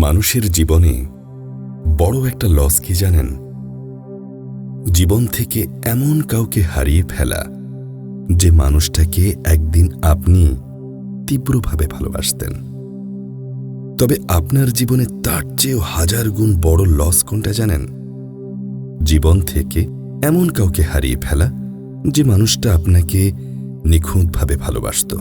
মানুষের জীবনে বড় একটা লস কি জানেন? জীবন থেকে এমন কাউকে হারিয়ে ফেলা যে মানুষটাকে একদিন আপনি তীব্রভাবে ভালোবাসতেন। তবে আপনার জীবনে তার চেয়েও হাজার গুণ বড় লস কোনটা জানেন? জীবন থেকে এমন কাউকে হারিয়ে ফেলা যে মানুষটা আপনাকে নিখুঁতভাবে ভালোবাসত।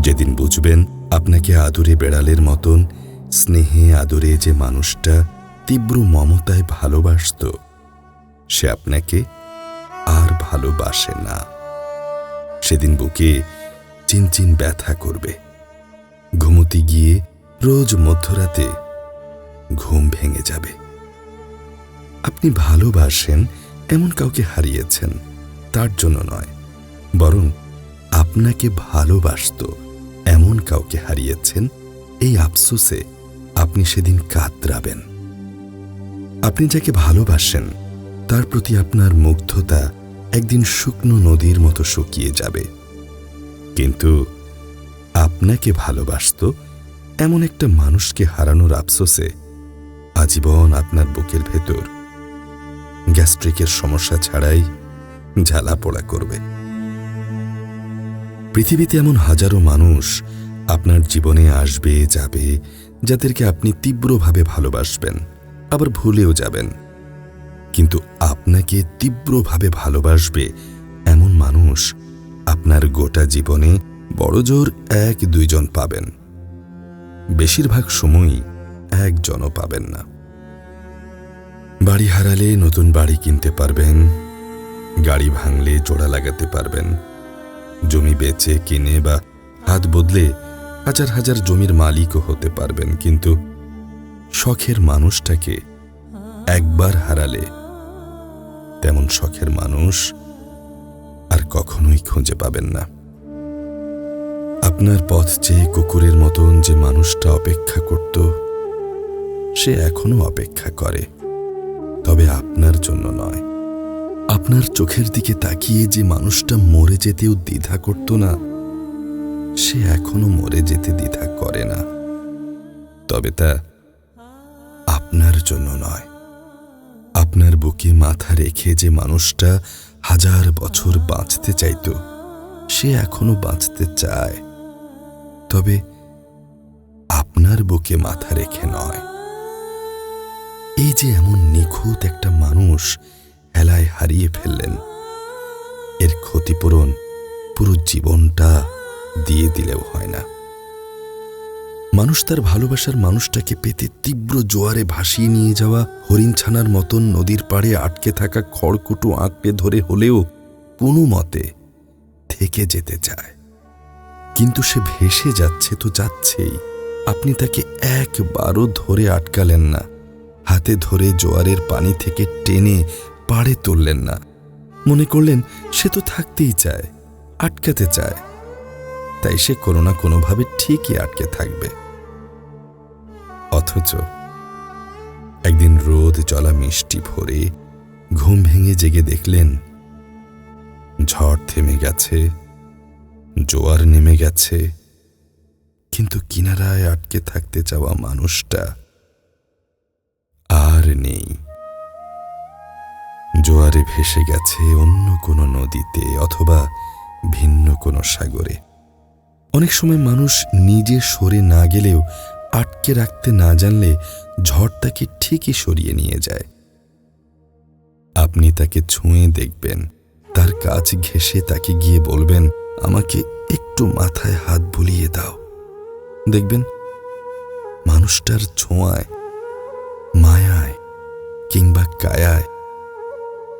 যেদিন বুঝবেন আপনাকে আদুরে বেড়ালের মতন স্নেহে আদরে যে মানুষটা তীব্র মমতায় ভালোবাসত, সে আপনাকে আর ভালোবাসে না। সেদিন বুকে চিনচিন ব্যথা করবে। ঘুমোতে গিয়ে রোজ মধ্যরাতে ঘুম ভেঙে যাবে। আপনি ভালোবাসেন, এমন কাউকে হারিয়েছেন, তার জন্য নয়, বরং আপনাকে ভালোবাসত, এমন কাউকে হারিয়েছেন, এই আফসোসে আপনি সেদিন কাতরাবেন। আপনি যাকে ভালোবাসেন, তার প্রতি আপনার মুগ্ধতা একদিন শুকনো নদীর মতো শুকিয়ে যাবে। কিন্তু আপনাকে ভালোবাসত এমন একটা মানুষকে হারানোর আফসোসে আজীবন আপনার বুকের ভেতর গ্যাস্ট্রিকের সমস্যা ছাড়াই ঝালা পোড়া করবে। পৃথিবীতে এমন হাজারো মানুষ আপনার জীবনে আসবে, যাবে যাদেরকে আপনি তীব্রভাবে ভালোবাসবেন, আবার ভুলেও যাবেন। কিন্তু আপনাকে তীব্রভাবে ভালোবাসবে এমন মানুষ আপনার গোটা জীবনে বড়জোর এক দুইজন পাবেন। বেশিরভাগ সময়ই একজনও পাবেন না। বাড়ি হারালে নতুন বাড়ি কিনতে পারবেন, গাড়ি ভাঙলে জোড়া লাগাতে পারবেন, জমি বেচে, কিনে বা হাত বদলে হাজার হাজার জমির মালিকও হতে পারবেন, কিন্তু শখের মানুষটাকে একবার হারালে তেমন শখের মানুষ আর কখনোই খুঁজে পাবেন না। আপনার পথ চেয়ে কুকুরের মতন যে মানুষটা অপেক্ষা করত, সে এখনও অপেক্ষা করে, তবে আপনার জন্য নয়। আপনার চোখের দিকে তাকিয়ে যে মানুষটা মরে যেতেও দ্বিধা করত না সে এখনও মরে যেতে দ্বিধা করে না। তবে তা আপনার জন্য নয়। আপনার বুকে মাথা রেখে যে মানুষটা হাজার বছর বাঁচতে চাইত, সে এখনও বাঁচতে চায়। তবে আপনার বুকে মাথা রেখে নয়। এই যে এমন নিখুঁত একটা মানুষ হেলায় হারিয়ে ফেললেন, এর ক্ষতিপূরণ পুরো জীবনটা দিয়ে দিলেও হয় না। মানুষ তার ভালোবাসার মানুষটাকে পেতে তীব্র জোয়ারে ভাসিয়ে নিয়ে যাওয়া হরিণ ছানার মতন নদীর পাড়ে আটকে থাকা খড়কুটো আঁকড়ে ধরে হলেও কোনো মতে থেকে যেতে চায়। কিন্তু সে ভেসে যাচ্ছে তো যাচ্ছেই। আপনি তাকে একবারও ধরে আটকালেন না। হাতে ধরে জোয়ারের পানি থেকে টেনে পাড়ে তুললেন না। মনে করলেন সে তো থাকতেই চায়, আটকাতে চায়। তাই সে কোনো না কোনোভাবে ঠিকই আটকে থাকবে। অথচ একদিন রোদ জলা মিষ্টি ভরে ঘুম ভেঙে জেগে দেখলেন, ঝড় থেমে গেছে, জোয়ার নেমে গেছে। কিন্তু কিনারায় আটকে থাকতে চাওয়া মানুষটা আর নেই। জোয়ারে ভেসে গেছে অন্য কোনো নদীতে অথবা ভিন্ন কোনো সাগরে। অনেক সময় মানুষ নিজে সরে না গেলেও আটকে রাখতে না জানলে ঝড় তাকে ঠিকই সরিয়ে নিয়ে যায়। আপনি তাকে ছুঁয়ে দেখবেন, তার কাজ ঘেসে তাকে গিয়ে বলবেন, আমাকে একটু মাথায় হাত বুলিয়ে দাও। দেখবেন মানুষটার ছোঁয়ায়, মায়ায় কিংবা কায়ায়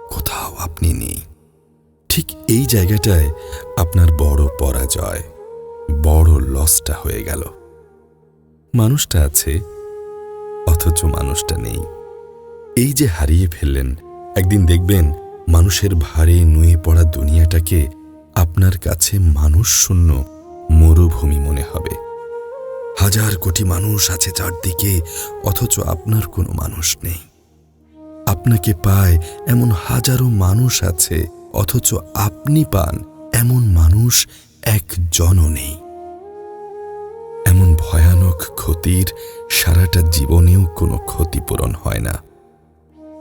কোথাও আপনি নেই। ঠিক এই জায়গাটায় আপনার বড় পরাজয়। বড় লসটা হয়ে গেল। মানুষটা আছে, অথচ মানুষটা নেই। এই যে হারিয়ে ফেললেন, একদিন দেখবেন মানুষের ভারে নুয়ে পড়া দুনিয়াটাকে আপনার কাছে মানুষ শূন্য মরুভূমি মনে হবে। হাজার কোটি মানুষ আছে চারদিকে, অথচ আপনার কোনো মানুষ নেই। আপনাকে পায় এমন হাজারো মানুষ আছে, অথচ আপনি পান এমন মানুষ একজনও নেই। এমন ভয়ানক ক্ষতির সারাটা জীবনেও কোনো ক্ষতিপূরণ হয় না।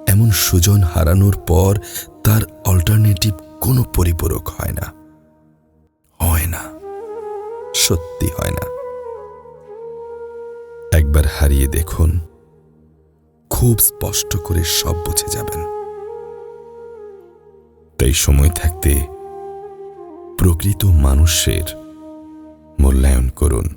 এমন সুজন হারানোর পর তার অল্টারনেটিভ কোনো পরিপূরক হয় না। হয় না। সত্যি হয় না। একবার হারিয়ে দেখুন, খুব স্পষ্ট করে সব বুঝে যাবেন। তাই সময় থাকতে প্রকৃত মানুষের মূল্যায়ন করুন।